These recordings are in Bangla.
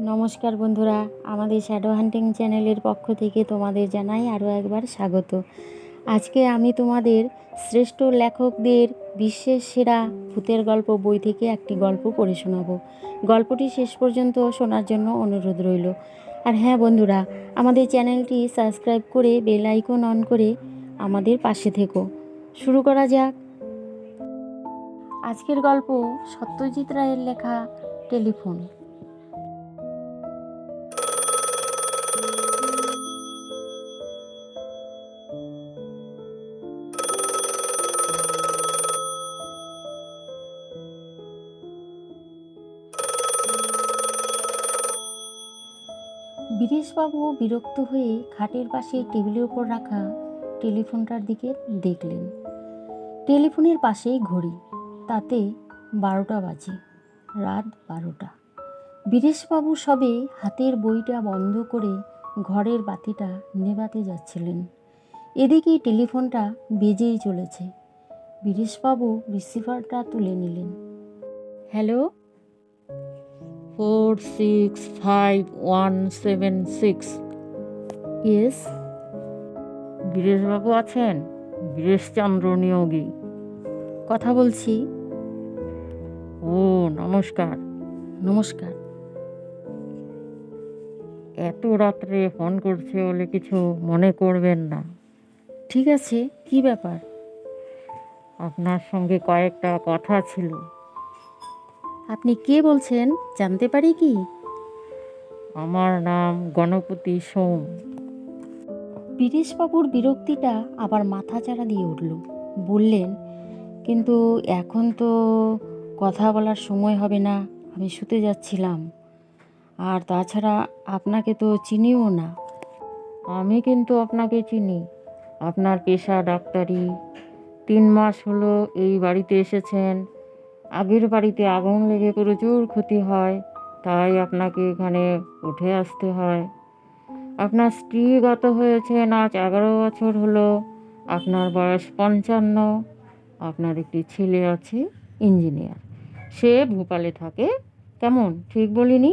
নমস্কার বন্ধুরা, আমাদের শ্যাডো হান্টিং চ্যানেলের পক্ষ থেকে তোমাদের জানাই আরও একবার স্বাগত। আজকে আমি তোমাদের শ্রেষ্ঠ লেখকদের বিশ্বের সেরা ভূতের গল্প বই থেকে একটি গল্প পড়ে শোনাবো। গল্পটি শেষ পর্যন্ত শোনার জন্য অনুরোধ রইল। আর হ্যাঁ বন্ধুরা, আমাদের চ্যানেলটি সাবস্ক্রাইব করে বেল আইকন অন করে আমাদের পাশে থেকো। শুরু করা যাক। আজকের গল্প সত্যজিৎ রায়ের লেখা টেলিফোন। বীরেশবাবু বিরক্ত হয়ে খাটের পাশে টেবিলের ওপর রাখা টেলিফোনটার দিকে দেখলেন। টেলিফোনের পাশেই ঘড়ি। তাতে বারোটা বাজে, রাত বারোটা। বীরেশবাবু সবে হাতের বইটা বন্ধ করে ঘরের বাতিটা নেভাতে যাচ্ছিলেন। এদিকে টেলিফোনটা বেজেই চলেছে। বীরেশবাবু রিসিভারটা তুলে নিলেন। Hello? Four six five one seven six yes বীরেশবাবু আছেন? বীরেশচন্দ্র নিয়োগী। কথা বলছি। ও নমস্কার। নমস্কার। এত রাত্রে ফোন করছে বলে কিছু মনে করবেন না। ঠিক আছে কি ব্যাপার? আপনার সঙ্গে কয়েকটা কথা ছিল। আপনি কে বলছেন? জানতে পারি কি? আমার নাম গণপতি সোম। বীরেশবাবুর বিরক্তিটা আবার মাথাচাড়া দিয়ে উঠল। বললেন কিন্তু এখন তো কথা বলার সময় হবে না আমি শুতে যাচ্ছিলাম। আর তাছাড়া আপনাকে তো চিনিও না। আমি কিন্তু আপনাকে চিনি। আপনার পেশা ডাক্তারি। তিন মাস হলো এই বাড়িতে এসেছেন। আগের বাড়িতে আগুন লেগে প্রচুর ক্ষতি হয় তাই আপনাকে এখানে উঠে আসতে হয়। আপনার স্ত্রী গত হয়েছেন আজ এগারো বছর হলো আপনার বয়স পঞ্চান্ন আপনার একটি ছেলে আছে ইঞ্জিনিয়ার। সে ভোপালে থাকে কেমন? ঠিক বলিনি?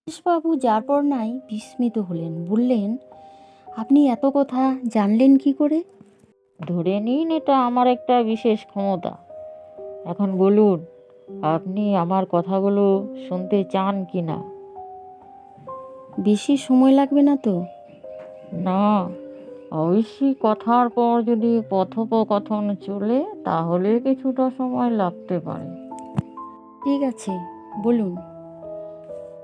বীরেশবাবু যার পর নাই বিস্মিত হলেন বললেন আপনি এত কথা জানলেন কি করে? ধরে নিন এটা আমার একটা বিশেষ ক্ষমতা। এখন বলুন আপনি আমার কথাগুলো শুনতে চান কি না? বেশি সময় লাগবে না তো? না অবশ্যই কথার পর যদি কথোপকথন চলে তাহলে কিছুটা সময় লাগতে পারে। ঠিক আছে বলুন।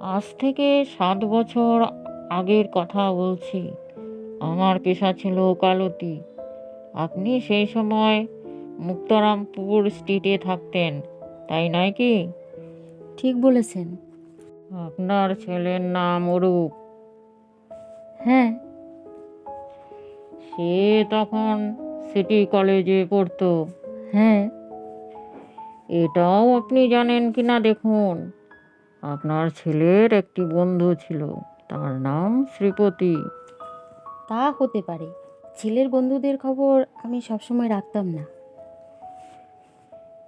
আজ থেকে সাত বছর আগের কথা বলছি। আমার পেশা ছিল ওকালতি। আপনি সেই সময় মুক্তারামপুর স্ট্রিটে থাকতেন তাই নয় কি? ঠিক বলেছেন। আপনার ছেলের নাম অরূপ। হ্যাঁ। সে তখন সিটি কলেজে পড়তো। হ্যাঁ। এটাও আপনি জানেন কি না দেখুন। আপনার ছেলের একটি বন্ধু ছিল তার নাম শ্রীপতি। তা হতে পারে। ছেলের বন্ধুদের খবর আমি সবসময় রাখতাম না।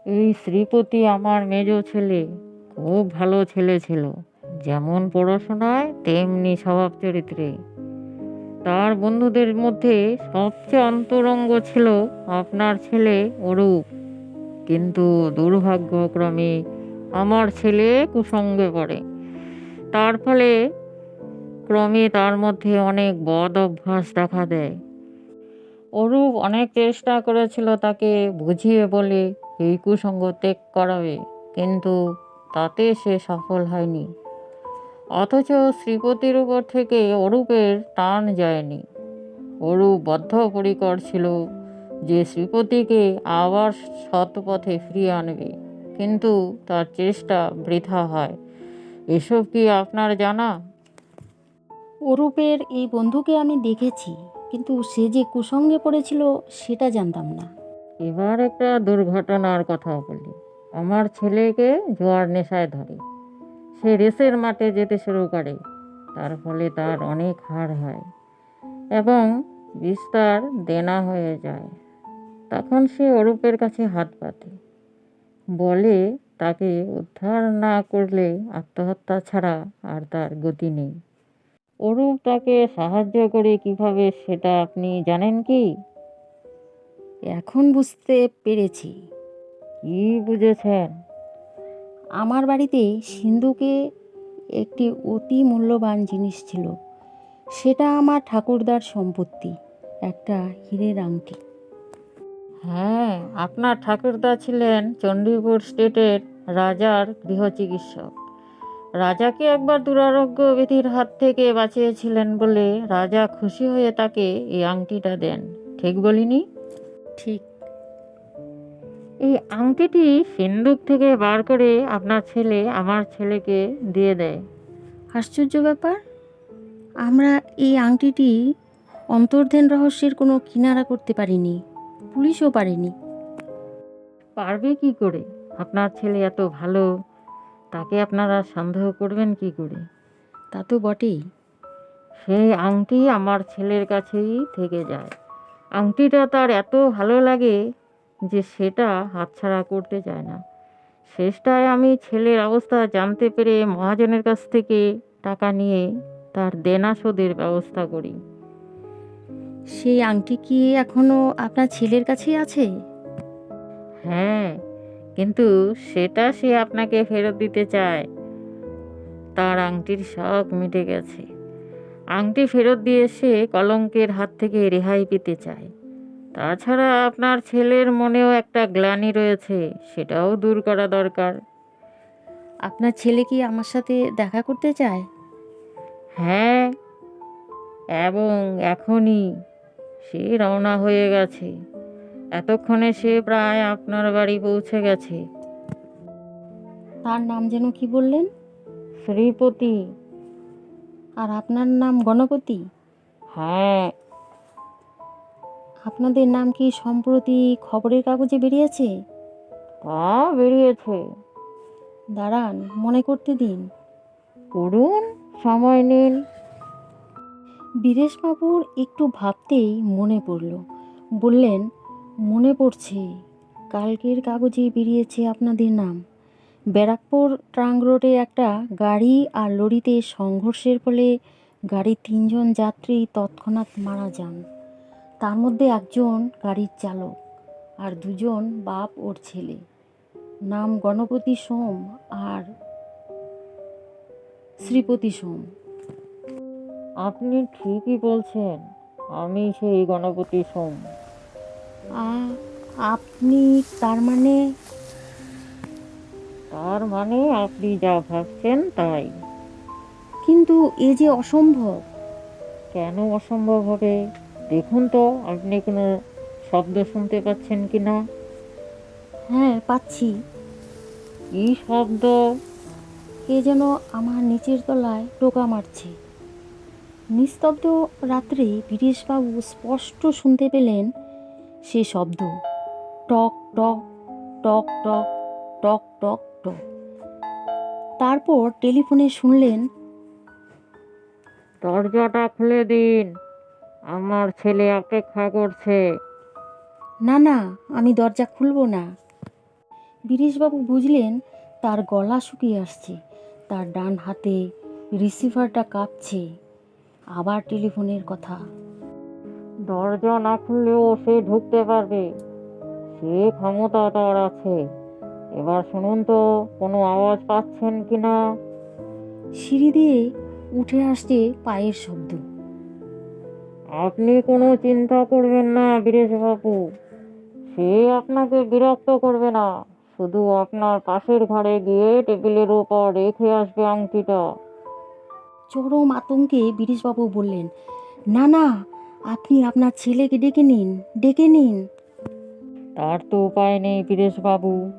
এই শ্রীপতি আমার মেজ ছেলে, খুব ভালো ছেলে ছিল। যেমন পড়াশোনায়, তেমনি স্বভাব চরিত্রে। তার বন্ধুদের মধ্যে সবচেয়ে অন্তরঙ্গ ছিল আপনার ছেলে অরূপ। কিন্তু দুর্ভাগ্যক্রমে আমার ছেলে কুসঙ্গে পড়ে। তার ফলে ক্রমে তার মধ্যে অনেক বদ অভ্যাস দেখা দেয়। অরূপ অনেক চেষ্টা করেছিল তাকে বুঝিয়ে বলে, এই কুসঙ্গ ত্যাগ করাবে, কিন্তু তাতে সে সফল হয়নি। অথচ শ্রীপতির উপর থেকে অরূপের টান যায়নি। অরূপ বদ্ধপরিকর ছিল যে শ্রীপতিকে আবার সৎ পথে ফিরিয়ে আনবে, কিন্তু তার চেষ্টা বৃথা হয়। এসব কি আপনার জানা? অরূপের এই বন্ধুকে আমি দেখেছি। কিন্তু সে যে কুসঙ্গে পড়েছিল, সেটা জানতাম না। এবার একটা দুর্ঘটনার কথা বলি। আমার ছেলেকে জোয়ার নেশায় ধরে। সে রেসের মাঠে যেতে শুরু করে। তার ফলে তার অনেক হার হয় এবং বিস্তার দেনা হয়ে যায়। তখন সে অরূপের কাছে হাত পাতে বলে, তাকে উদ্ধার না করলে আত্মহত্যা ছাড়া আর তার গতি নেই। অরূপ তাকে সাহায্য করে কীভাবে সেটা আপনি জানেন কি? এখন বুঝতে পেরেছি। কি বুঝেছেন? আমার বাড়িতে সিন্ধুকে একটি অতি মূল্যবান জিনিস ছিল। সেটা আমার ঠাকুরদার সম্পত্তি একটা হীরের আংটি। হ্যাঁ আপনার ঠাকুরদা ছিলেন চণ্ডীপুর স্টেটের রাজার গৃহ চিকিৎসক। রাজাকে একবার দুরারোগ্য ব্যাধির হাত থেকে বাঁচিয়েছিলেন বলে রাজা খুশি হয়ে তাকে এই আংটিটা দেন। ঠিক বলিনি? ঠিক। এই আংটিটি সিন্দুক থেকে বার করে আপনার ছেলে আমার ছেলেকে দিয়ে দেয়। আশ্চর্য ব্যাপার। আমরা এই আংটিটি অন্তর্ধান রহস্যের কোনো কিনারা করতে পারিনি পুলিশও পারেনি। পারবে কি করে? আপনার ছেলে এত ভালো তাকে আপনারা সন্দেহ করবেন কি করে? তা তো বটেই। সেই আংটি আমার ছেলের কাছেই থেকে যায়। আংটিটা তার এত ভালো লাগে যে সেটা হাতছাড়া করতে চায় না। শেষটায় আমি ছেলের অবস্থা জানতে পেরে মহাজনের কাছ থেকে টাকা নিয়ে তার দেনা শোধের ব্যবস্থা করি। সেই আংটি কি এখনও আপনার ছেলের কাছেই আছে? হ্যাঁ কিন্তু সেটা সে আপনাকে ফেরত দিতে চায়। তার আংটির শখ মিটে গেছে। আংটি ফেরত দিয়ে সে কলঙ্কের হাত থেকে রেহাই পেতে চায়। তাছাড়া আপনার ছেলের মনেও একটা গ্লানি রয়েছে সেটাও দূর করা দরকার। আপনার ছেলে কি আমার সাথে দেখা করতে চায়? হ্যাঁ এবং এখনই সে রওনা হয়ে গেছে। এতক্ষণে সে প্রায় আপনার বাড়ি পৌঁছে গেছে। তার নাম যেন কি বললেন? শ্রীপতি। আর আপনার নাম গণপতি? হ্যাঁ। আপনাদের নাম কি সম্প্রতি খবরের কাগজে বেরিয়েছে? তা বেরিয়েছে। দাঁড়ান মনে করতে দিন। করুন সময় নিন। বীরেশবাবুর একটু ভাবতেই মনে পড়ল। বললেন মনে পড়ছে, কালকের কাগজে বেরিয়েছে আপনাদের নাম। ব্যারাকপুর ট্রাঙ্ক রোডে একটা গাড়ি আর লরিতে সংঘর্ষের ফলে গাড়ির তিনজন যাত্রী তৎক্ষণাৎ মারা যান। তার মধ্যে একজন গাড়ির চালক আর দুজন বাপ ওর ছেলে। নাম গণপতি সোম আর শ্রীপতি সোম। আপনি ঠিকই বলছেন, আমি সেই গণপতি সোম। আপনি তার মানে? তার মানে আপনি যা ভাবছেন তাই। কিন্তু এ যে অসম্ভব। কেন অসম্ভব হবে? দেখুন তো আপনি কোনো শব্দ শুনতে পাচ্ছেন কি না? হ্যাঁ পাচ্ছি। কি শব্দ? কে যেন আমার নিচের তলায় টোকা মারছে। নিস্তব্ধ রাত্রে বীরেশবাবু স্পষ্ট শুনতে পেলেন সে শব্দ। টক টক টক টক টক টক টক। তারপর টেলিফোনে শুনলেন দরজাটা খুলে দিন আমার ছেলে অপেক্ষা করছে। না না আমি দরজা খুলব না। বীরেশবাবু বুঝলেন তার গলা শুকিয়ে আসছে তার ডান হাতে রিসিভারটা কাঁপছে। আবার টেলিফোনের কথা। দরজা না খুললেও সে ঢুকতে পারবে। সে ক্ষমতা তার আছে। এবার শুনুন তো কোনো আওয়াজ পাচ্ছেন কি না সিঁড়ি দিয়ে উঠে আসছে পায়ের শব্দ। আপনি কোনো চিন্তা করবেন না বীরেশবাবু সে আপনাকে বিরক্ত করবে না। শুধু আপনার পাশের ঘরে গিয়ে টেবিলের ওপর রেখে আসবে আংটিটা। চরম আতঙ্কে বীরেশবাবু বললেন না না আপনি আপনার ছেলেকে ডেকে নিন ডেকে নিন। তার তো উপায় নেই বীরেশবাবু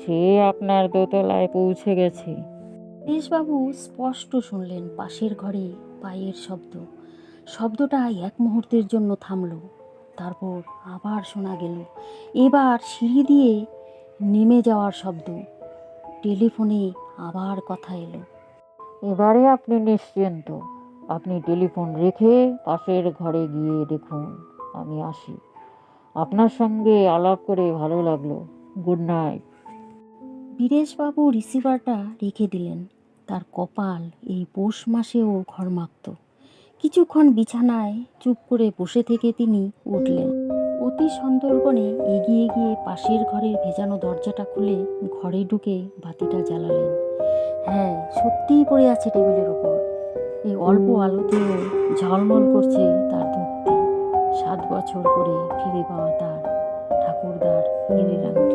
সে আপনার দোতলায় পৌঁছে গেছে। বীরেশবাবু স্পষ্ট শুনলেন পাশের ঘরে পায়ের শব্দ। শব্দটা এক মুহূর্তের জন্য থামল তারপর আবার শোনা গেল এবার সিঁড়ি দিয়ে নেমে যাওয়ার শব্দ। টেলিফোনে আবার কথা এলো। এবারে আপনি নিশ্চিন্ত। আপনি টেলিফোন রেখে পাশের ঘরে গিয়ে দেখুন, আমি আসি। আপনার সঙ্গে আলাপ করে ভালো লাগল। Good night. বীরেশবাবু রিসিভারটা রেখে দিলেন। তার কপাল এই পৌষ মাসেও ঘরমাক্ত। কিছুক্ষণ বিছানায় চুপ করে বসে থেকে তিনি উঠলেন। অতি সন্তর্পণে এগিয়ে গিয়ে পাশের ঘরের ভেজানো দরজাটা খুলে ঘরে ঢুকে বাতিটা জ্বালালেন। হ্যাঁ সত্যিই পড়ে আছে টেবিলের ওপর। এই অল্প আলোতেও ঝলমল করছে তার ধূর্তি। সাত বছর করে ফিরে পাওয়া তার ঠাকুরদার হীরের আংটি